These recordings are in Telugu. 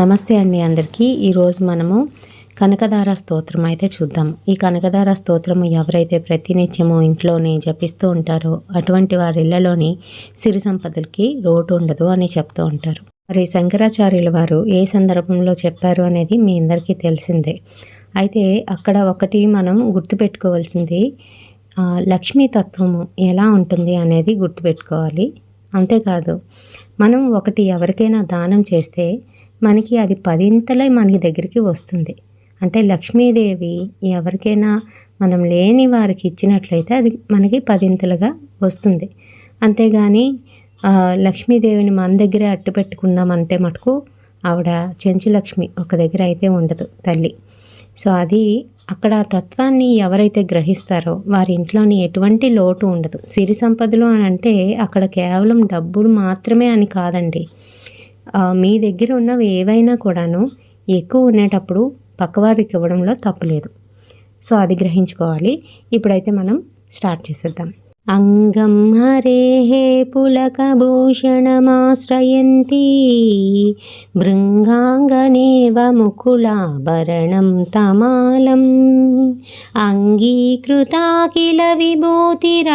నమస్తే అండి అందరికీ. ఈరోజు మనము కనకదార స్తోత్రం అయితే చూద్దాం. ఈ కనకదార స్తోత్రము ఎవరైతే ప్రతినిత్యము ఇంట్లోనే జపిస్తూ ఉంటారో అటువంటి వారి ఇళ్ళలోని సిరి సంపదలకి రోడ్డు ఉండదు అని చెప్తూ ఉంటారు. మరి శంకరాచార్యుల వారు ఏ సందర్భంలో చెప్పారు అనేది మీ అందరికీ తెలిసిందే. అయితే అక్కడ ఒకటి మనం గుర్తుపెట్టుకోవాల్సింది ఆ, లక్ష్మీ తత్వము ఎలా ఉంటుంది అనేది గుర్తుపెట్టుకోవాలి. అంతేకాదు మనం ఒకటి ఎవరికైనా దానం చేస్తే మనకి అది పదింతలే మనకి దగ్గరికి వస్తుంది. అంటే లక్ష్మీదేవి ఎవరికైనా మనం లేని వారికి ఇచ్చినట్లయితే అది మనకి పదింతలుగా వస్తుంది. అంతేగాని లక్ష్మీదేవిని మన దగ్గరే అట్టు పెట్టుకుందామంటే మటుకు ఆవిడ చెంచు లక్ష్మి ఒక దగ్గర అయితే ఉండదు తల్లి. సో అది అక్కడ ఆ తత్వాన్ని ఎవరైతే గ్రహిస్తారో వారి ఇంట్లోని ఎటువంటి లోటు ఉండదు. సిరి సంపదలు అని అంటే అక్కడ కేవలం డబ్బులు మాత్రమే అని కాదండి. మీ దగ్గర ఉన్నవి ఏవైనా కూడాను ఎక్కువ ఉండేటప్పుడు పక్కవారికి ఇవ్వడంలో తప్పులేదు సో అది గ్రహించుకోవాలి. ఇప్పుడైతే మనం స్టార్ట్ చేసేద్దాం. अङ्गं हरेः पुलकभूषणमाश्रयन्ती भृङ्गाङ्गनेव मुकुलाभरणं तमालम् अङ्गीकृता किल विभूतिरपाङ्गलीला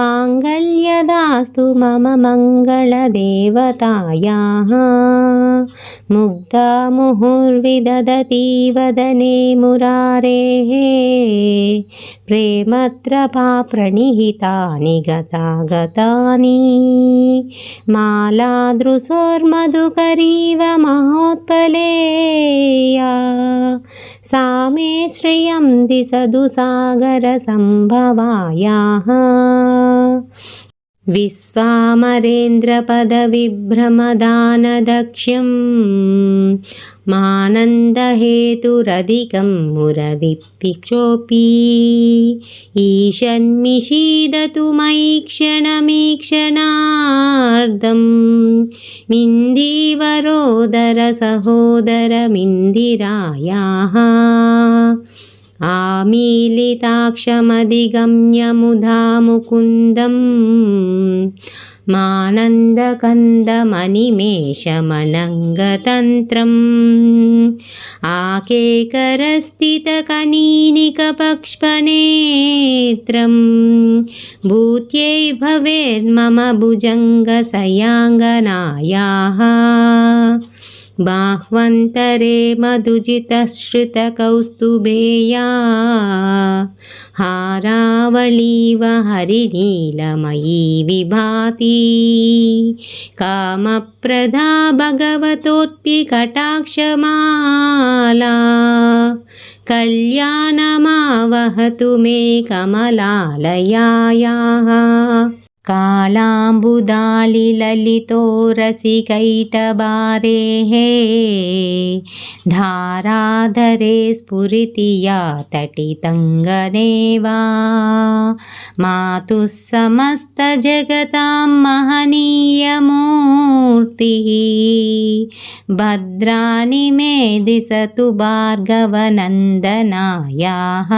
माङ्गल्यदास्तु मम मङ्गलदेवतायाः मुग्धा मुहुर्विदधती वदने मुरारेः पाप्रणिहितानि गतागतानि। मालादृशोर्मधुकरीव महोत्पलेया। सा मे श्रियं दिसधुसागरसम्भवायाः विश्वामरेन्द्रपदविभ्रमदानदक्ष्यं मानन्दहेतुरधिकं मुरविपिक्षोऽपि ईशन्मिषीदतु मयि क्षणमीक्षणार्धं मिन्दीवरोदरसहोदरमिन्दिरायाः आमीलिताक्षमधिगम्य मुधा मुकुन्दम् मानन्दकन्दमनिमेषमनङ्गतन्त्रम् आकेकरस्थितकनीनिकपक्ष्पनेत्रं भूत्यै भवेन्मम भुजङ्गसयाङ्गनायाः बाह्वन्तरे मधुजितश्रुतकौस्तुभेया। हारावळीव हरिनीलमयी विभाति। कामप्रदा भगवतोऽप्यकटाक्षमाला कल्याणमावहतु मे कमलालयायाः कालाम्बुदालिललितो रसिकैटबारेः धाराधरे स्फुरिति या तटितङ्गने वा मातुः समस्तजगतां महनीयमूर्तिः। भद्राणि मे दिशतु भार्गवनन्दनायाः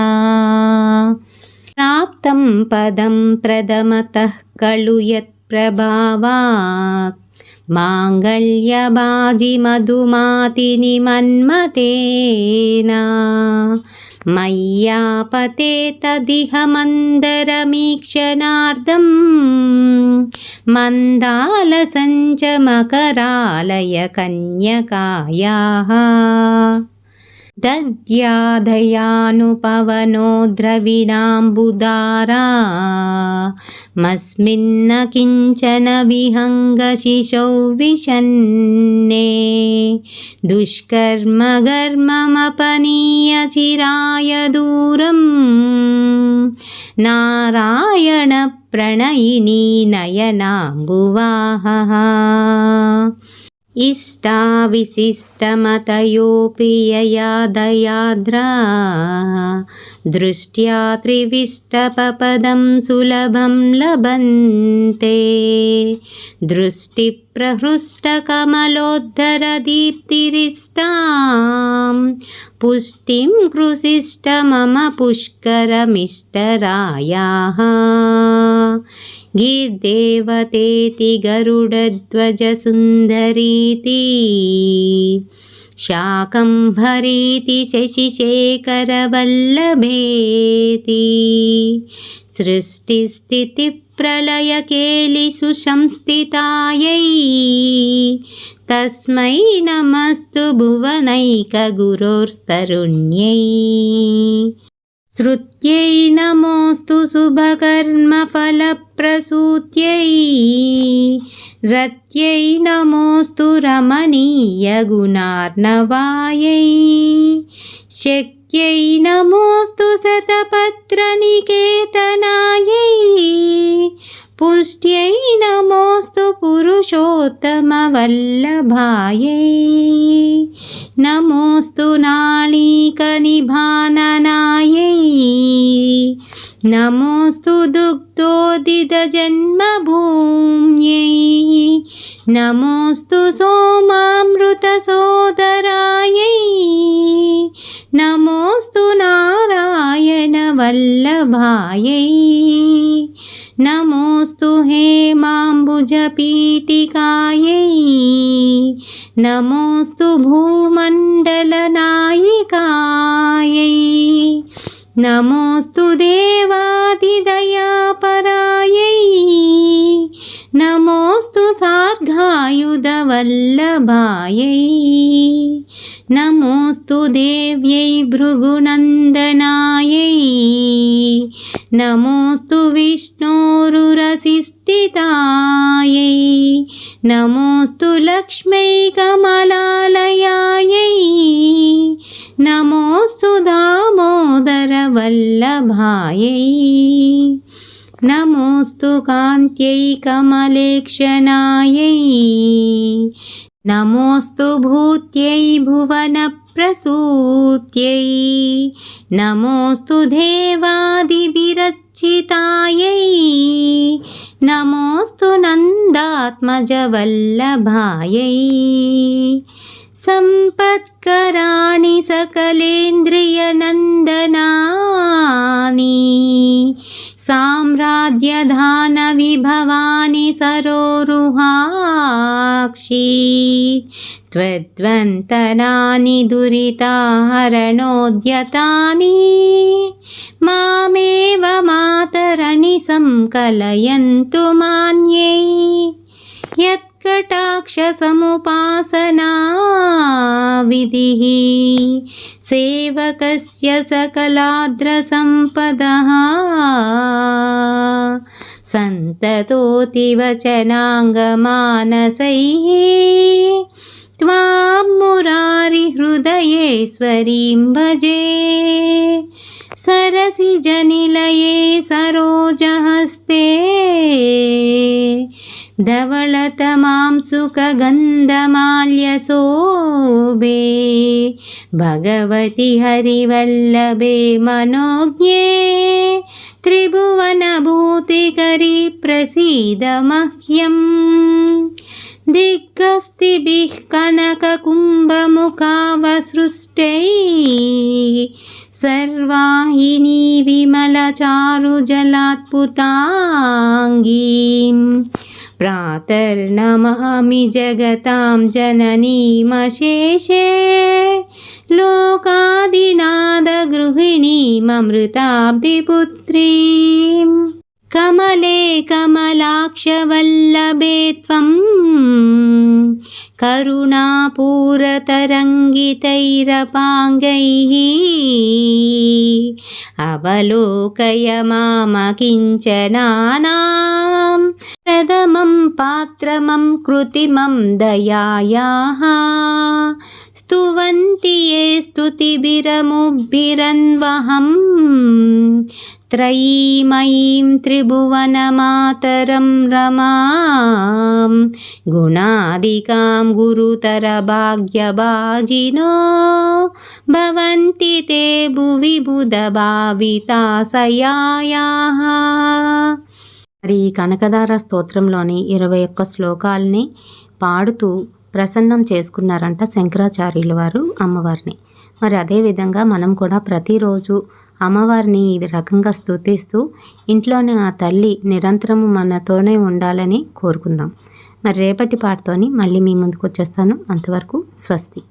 प्राप्तं पदं प्रथमतः खलु यत्प्रभावात् माङ्गल्यबाजिमधुमातिनिमन्मतेन मय्यापते तदिह मन्दरमीक्षणार्धं मन्दालसञ्चमकरालय कन्यकायाः दद्याधयानुपवनो द्रविणाम्बुदारामस्मिन्न किञ्चन विहङ्गशिशौ विशन्ने दुष्कर्मघर्ममपनीयचिराय दूरम्। नारायणप्रणयिनी नयनाम्बुवाहः। इष्टाविशिष्टमतयोऽपि यया दयाद्रा दृष्ट्या त्रिविष्टपपदं सुलभं लभन्ते दृष्टिप्रहृष्टकमलोद्धरदीप्तिरिष्टां पुष्टिं कृषिष्ट मम पुष्करमिष्टरायाः गिर्देवतेति गरुडध्वजसुन्दरीति शाकम्भरीति शशिशेखरवल्लभेति सृष्टिस्थितिप्रलयकेलिषु संस्थितायै तस्मै नमस्तु भुवनैकगुरोस्तरुण्यै श्रुत्यै नमोऽस्तु शुभकर्मफलप्रसूत्यै रत्यै नमोऽस्तु रमणीयगुणार्णवायै शक्यै नमोऽस्तु शतपत्रनिकेतनायै पुरुषोत्तमवल्लभायै नमोऽस्तु नाणीकनिभाननायै नमोऽस्तु दुग्धोदितजन्मभूम्यै नमोऽस्तु सोमामृतसोदरायै नमोऽस्तु नारायणवल्लभायै नमोऽस्तु हेमाम्बुजपीठिकायै नमोऽस्तु भूमण्डलनायिकायै। नमोऽस्तु देवादिदयापरायै नमोऽस्तु सार्गायुधवल्लभायै नमोऽस्तु देव्यै भृगुनन्दनायै। नमोऽस्तु विष्णोरुरसिस्थितायै। नमोऽस्तु लक्ष्मै कमलालयायै नमोऽस्तु दामोदरवल्लभायै नमोऽस्तु कान्त्यै कमलेक्षणायै नमोऽस्तु भूत्यै भुवनप्रसूत्यै। नमोऽस्तु देवादिविरचितायै नमोऽस्तु नन्दात्मजवल्लभायै। सम्पत्कराणि सकलेन्द्रियनन्दनानि साम्राज्यधानविभवानि सरोरुहाक्षी त्वद्वन्तनानि दुरिताहरणोद्यतानि मामेव मातरणि संकलयन्तु मान्यै यत्कटाक्षसमुपासना विधिः सेवकस्य सकलाद्रसम्पदः सन्ततोतिवचनाङ्गमानसैः त्वां मुरारिहृदयेश्वरीं भजे सरसिजनिलये सरोजहस्ते धवलतमां सुखगन्धमाल्यशोभे भगवति हरिवल्लभे मनोज्ञे त्रिभुवनभूतिकरी प्रसीद मह्यम् दिग्गस्तिभिः कनककुम्भमुखावसृष्टैः सर्वाहिनी विमलचारुजलात्पुताङ्गीम् प्रातर्नमामि जगतां जननीमशेषे लोकादिनादगृहिणीममृताब्धिपुत्रीं। कमले कमलाक्षवल्लभे त्वं करुणापूरतरङ्गितैरपाङ्गैः अवलोकय मामकिञ्चनानां प्रथमं पात्रमं कृतिमं दयायाः स्तुवन्ति ये स्तुतिभिरमुभिरन्वहम् त्रयीमयीं त्रिभुवनमातरं रमां गुणादिकां गुरुतरभाग्यभाजिनो भवन्ति ते भुवि बुधभाविताशयायाः మరి ఈ కనకదార స్తోత్రంలోని ఇరవై ఒక్క శ్లోకాల్ని పాడుతూ ప్రసన్నం చేసుకున్నారంట శంకరాచార్యుల వారు అమ్మవారిని మరి అదేవిధంగా మనం కూడా ప్రతిరోజు అమ్మవారిని ఈ రకంగా స్థుతిస్తూ ఇంట్లోనే ఆ తల్లి నిరంతరము మనతోనే ఉండాలని కోరుకుందాం. మరి రేపటి పాటతోని మళ్ళీ మీ ముందుకు వచ్చేస్తాను అంతవరకు స్వస్తి.